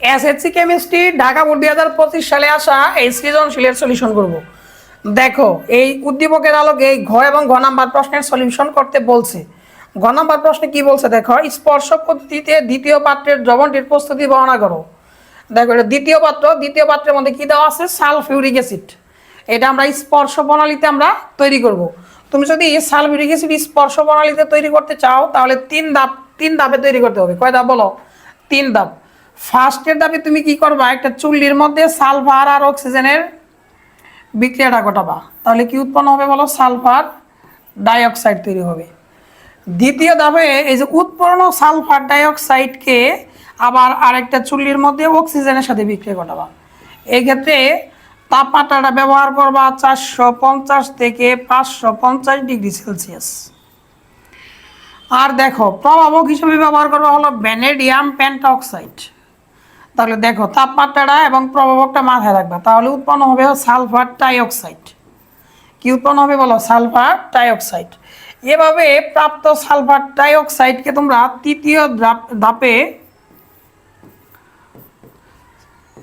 SSC chemistry Dhaka board দুই হাজার পঁচিশ সালে আসা এই সৃজনশীলের সলিউশন করব। দেখো, এই উদ্দীপকের আলোকে এই ঘ এবং ঘ নাম্বার প্রশ্নের সলিউশন করতে বলছে। ঘ নাম্বার প্রশ্নে কি বলছে দেখো, স্পর্শ পদ্ধতিতে দ্বিতীয় পাত্রের দ্রবণটির প্রস্তুতি বর্ণনা করো। দেখো, এটা দ্বিতীয় পাত্র, দ্বিতীয় পাত্রের মধ্যে কি দেওয়া আছে? Sulphuric acid. এটা আমরা স্পর্শ প্রণালীতে আমরা তৈরি করব। তুমি যদি সালফিউরিক অ্যাসিড স্পর্শ প্রণালীতে তৈরি করতে চাও, তাহলে তিন ধাপ, তিন ধাপে তৈরি করতে হবে। কয় ধাপ বলো? তিন ধাপ। ফার্স্টের ধাপে তুমি কি করবা? একটা চুল্লির মধ্যে সালফার আর অক্সিজেনের বিক্রিয়াটা ঘটাবা। তাহলে কি উৎপন্ন হবে বলো? সালফার ডাইঅক্সাইড তৈরি হবে। দ্বিতীয় ধাপে এই যে উৎপন্ন সালফার ডাইঅক্সাইডকে আবার আরেকটা চুল্লির মধ্যে অক্সিজেনের সাথে বিক্রিয়া ঘটাবা। এক্ষেত্রে ক্ষেত্রে তাপমাত্রাটা ব্যবহার করবা চারশো পঞ্চাশ থেকে পাঁচশো পঞ্চাশ ডিগ্রি সেলসিয়াস। আর দেখো, প্রভাবক হিসেবে ব্যবহার করবা হলো ভ্যানেডিয়াম পেন্টাঅক্সাইড তাহলে দেখো, তাপমাত্রাটা এবং প্রভাবকটা মাথায় রাখবা। তাহলে উৎপন্ন হবে সালফার ডাইঅক্সাইড। কি উৎপন্ন হবে বলো? Sulphur dioxide. এভাবে প্রাপ্ত সালফার ডাইঅক্সাইডকে তোমরা তৃতীয় ধাপ-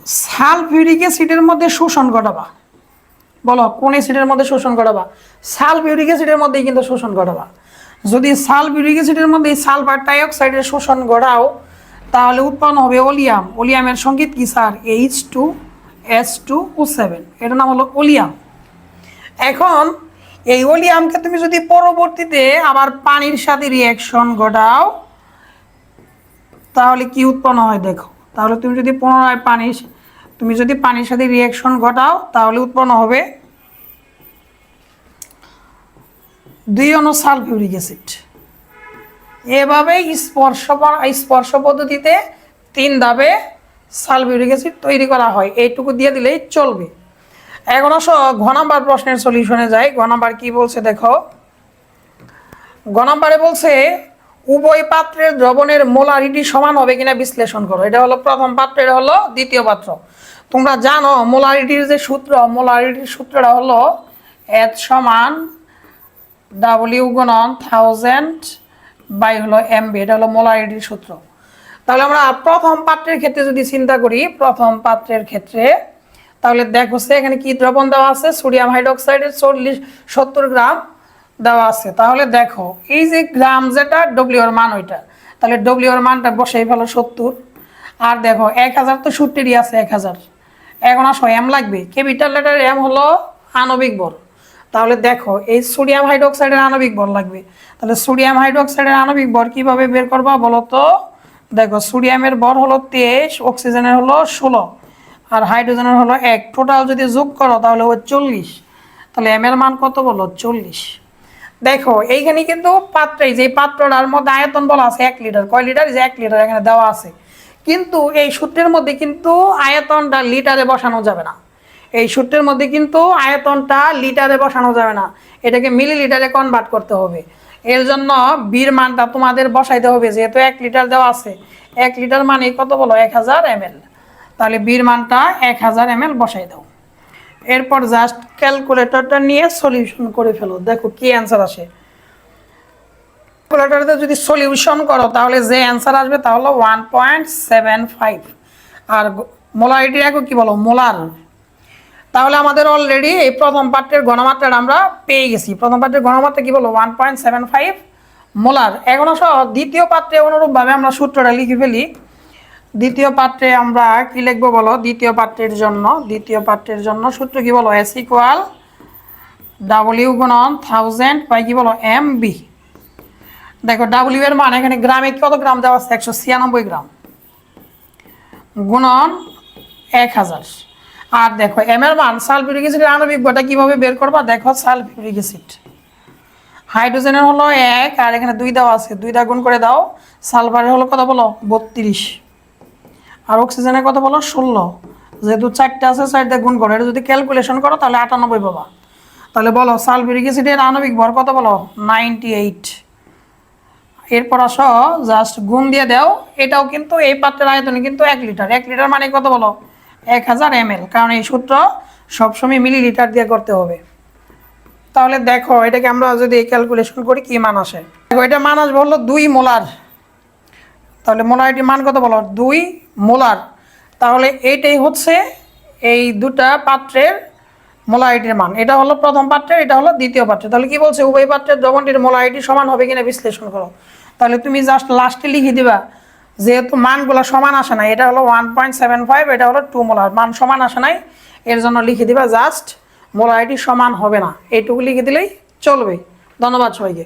সালফিউরিক অ্যাসিডের মধ্যে শোষণ ঘটাবা। বলো, কোন অ্যাসিডের মধ্যে শোষণ ঘটাবা? সালফিউরিক অ্যাসিডের মধ্যেই কিন্তু শোষণ ঘটাবা। যদি সালফিউরিক অ্যাসিডের মধ্যে সালফার ডাইঅক্সাইডের শোষণ ঘটাও তাহলে উৎপন্ন হবে ওলিয়াম। ওলিয়ামের সংগীত কি, sir? H two S two O seven এটার নাম হলো ওলিয়াম। এখন এই ওলিয়ামকে তুমি যদি পরবর্তীতে আবার পানির সাথে রিয়াকশন ঘটাও, তাহলে কি উৎপন্ন হয়, দেখো। তাহলে তুমি যদি পুনরায় পানি তুমি যদি পানির সাথে রিয়াকশন ঘটাও, তাহলে উৎপন্ন হবে দুই অনু সালফিউরিক অ্যাসিড। এভাবেই স্পর্শ স্পর্শ পদ্ধতিতে তিন ধাপে সালফিউরিক অ্যাসিড তৈরি করা হয়। এইটুকু দিয়ে দিলেই চলবে। এখন ঘ নাম্বার প্রশ্নের সলিউশনে যাই। ঘ নাম্বার কি বলছে দেখো? গ নাম্বারে বলছে, উভয় পাত্রের দ্রবণের মোলারিটি সমান হবে কিনা বিশ্লেষণ করো। এটা হলো প্রথম পাত্র এটা হলো দ্বিতীয় পাত্র। তোমরা জানো, মোলারিটির যে সূত্র, মোলারিটির সূত্রটা হলো এত সমান ডাব্লিউ গুণন থাউজেন্ড বাই হলো এমবি এটা হলো মোলারিটির সূত্র। তাহলে আমরা প্রথম পাত্রের ক্ষেত্রে যদি চিন্তা করি, প্রথম পাত্রের ক্ষেত্রে, তাহলে দেখো এখানে কি দ্রবণ দেওয়া আছে? সোডিয়াম হাইড্রোক্সাইডের চল্লিশ সত্তর গ্রাম দেওয়া আছে। তাহলে দেখো, এই যে গ্রাম যেটা ডব্লিউর মান ওইটা। তাহলে ডব্লিউর মানটা বসেই ভালো সত্তর। আর দেখো, এক হাজার তো সত্তরই আছে, এক হাজার। এখন আসো এম লাগবে। কেপিটাল লেটার এম হলো আণবিক বল। তাহলে দেখো, এই সোডিয়াম হাইড্রোক্সাইডের আণবিক বল লাগবে। তাহলে সোডিয়াম হাইড্রোক্সাইডের আণবিক বল কীভাবে বের করবা বলো তো? দেখো, সোডিয়ামের বর হলো তেইশ, অক্সিজেনের হলো ষোলো, আর হাইড্রোজেনের হলো এক। টোটাল যদি যোগ করো, তাহলে ও চল্লিশ। তাহলে এম এর মান কত বলো? চল্লিশ। দেখো, এইখানে কিন্তু পাত্রে যে পাত্রটার মধ্যে আয়তন বলা আছে এক লিটার। কয় লিটার? যে এক লিটার এখানে দেওয়া আছে। কিন্তু এই সূত্রের মধ্যে কিন্তু আয়তনটা লিটারে বসানো যাবে না। এই সূত্রের মধ্যে কিন্তু আয়তনটা লিটারে বসানো যাবে না। এটাকে মিলি লিটারে কনভার্ট করতে হবে। এর জন্য বীর মানটা তোমাদের বসাইতে হবে, যেহেতু এক লিটার দেওয়া আছে। এক লিটার মানে কত বলো? এক হাজার এমএল। তাহলে বীর মানটা এক হাজার এমএল বসাই দাও। এরপর জাস্ট ক্যালকুলেটরটা নিয়ে সলিউশন করে ফেলো। দেখো কি অ্যান্সার আসে। ক্যালকুলেটরতে যদি সলিউশন করো, তাহলে যে অ্যান্সার আসবে তা হলো ওয়ান পয়েন্ট সেভেন ফাইভ আর মোলারিটি রাখো কি বলো? মোলার। তাহলে আমাদের অলরেডি এই প্রথম পাত্রের গণমাত্রাটা আমরা পেয়ে গেছি। প্রথম পাত্রের গণমাত্রা কি বলো? One point seven five molar এখন আসো, দ্বিতীয় পাত্রে অনুরূপভাবে আমরা সূত্রটা লিখে ফেলি। দ্বিতীয় পাত্রে আমরা কি লিখব বলো? দ্বিতীয় পাত্রের জন্য, দ্বিতীয় পাত্রের জন্য সূত্র কি বলো? এস ইকুয়াল ডাব্লিউ গুণন থাউজেন্ড বাই কি বলো? এম বি দেখো ডাব্লিউ এর মান এখানে গ্রামে কত গ্রাম দেওয়া আছে? একশো ছিয়ানব্বই গ্রাম। গুণন এক হাজার। আর দেখো এম মান সালফিউরিক অ্যাসিডের আণবিক গটা কীভাবে বের করবা? দেখো সালফিউরিক অ্যাসিড হাইড্রোজেনের হলো এক, আর এখানে দুই দেওয়া আছে। দুইটা গুণ করে দাও। সালফারের হলো কত বলো? বত্রিশ। আর অক্সিজেনের কত বলো? ষোলো। যেহেতু চারটে আছে, চারটে গুণ করো। এটা যদি ক্যালকুলেশন করো, তাহলে আটানব্বই পাবা। তাহলে বলো সালফিউরিক অ্যাসিডের আণবিক ভর কত বলো? Ninety eight. এরপর আসো জাস্ট গুণ দিয়ে দাও। এটাও কিন্তু, এই পাত্রের আয়তনে কিন্তু এক লিটার। এক লিটার মানে কত বলো? এক হাজার এম কারণ এই সূত্র সবসময় মিলি লিটার দিয়ে করতে হবে। তাহলে দেখো, এটাকে আমরা যদি ক্যালকুলেশন করি, কি মান আসে? দেখো, এটা মান আসবে হলো দুই মোলার। তাহলে মোলারিটির মান কত বলো? দুই মোলার। তাহলে এইটাই হচ্ছে এই দুটা পাত্রের মোলারিটির মান। এটা হলো প্রথম পাত্রের, এটা হলো দ্বিতীয় পাত্রের। তাহলে কি বলছে? উভয় পাত্রের দ্রবণটির মোলারিটি সমান হবে কিনা বিশ্লেষণ করো। তাহলে তুমি জাস্ট লাস্টে লিখে দিবা যেহেতু মানগুলো সমান আসে নাই, এটা হলো ওয়ান পয়েন্ট সেভেন ফাইভ এটা হলো টু মোলার মান সমান আসে নাই, এর জন্য লিখে দিবা জাস্ট মোলারিটি সমান হবে না। এইটুকু লিখে দিলেই চলবে। ধন্যবাদ সবাইকে।